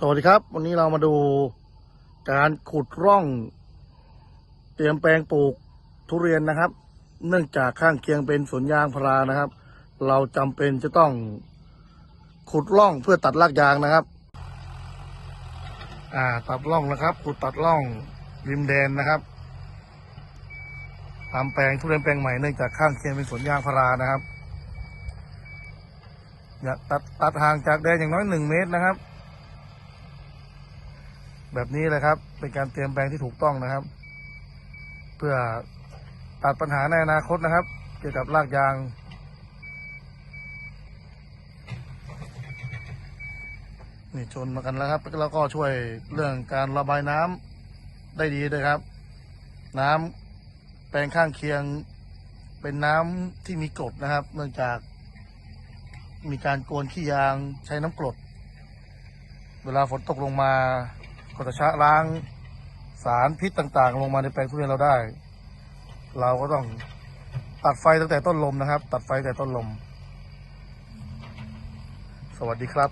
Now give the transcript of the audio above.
สวัสดีครับ วันนี้เรามาดูการขุดร่อง เตรียมแปลงปลูกทุเรียนนะครับ เนื่องจากข้างเคียงเป็นสวนยางพารานะครับ เราจำเป็นจะต้องขุดร่องเพื่อตัดรากยางนะครับ อ่าตัดร่องนะครับ ขุดตัดร่องริมแดนนะครับทำแปลงทุเรียนแปลงใหม่เนื่องจากข้างเคียงเป็นสวนยางพารานะครับ อย่าตัดตัดห่างจากแดนอย่างน้อยหนึ่งเมตรนะครับ แบบนี้เลยครับ เป็นการเตรียมแปลงที่ถูกต้องนะครับ เพื่อตัดปัญหาในอนาคตนะครับ เกี่ยวกับรากยาง นี่ชนมากันแล้วครับ แล้วก็ช่วยเรื่องการระบายน้ำได้ดีด้วยครับ น้ำแปลงข้างเคียงเป็นน้ำที่มีกรดนะครับ เนื่องจากมีการโกนขี้ยางใช้น้ำกรด เวลาฝนตกลงมา ก็จะชะล้างสารพิษต่างๆ ลงมาในแปลงทุเรียนเราได้ เราก็ต้องตัดไฟตั้งแต่ต้นลมนะครับ ตัดไฟแต่ต้นลม สวัสดีครับ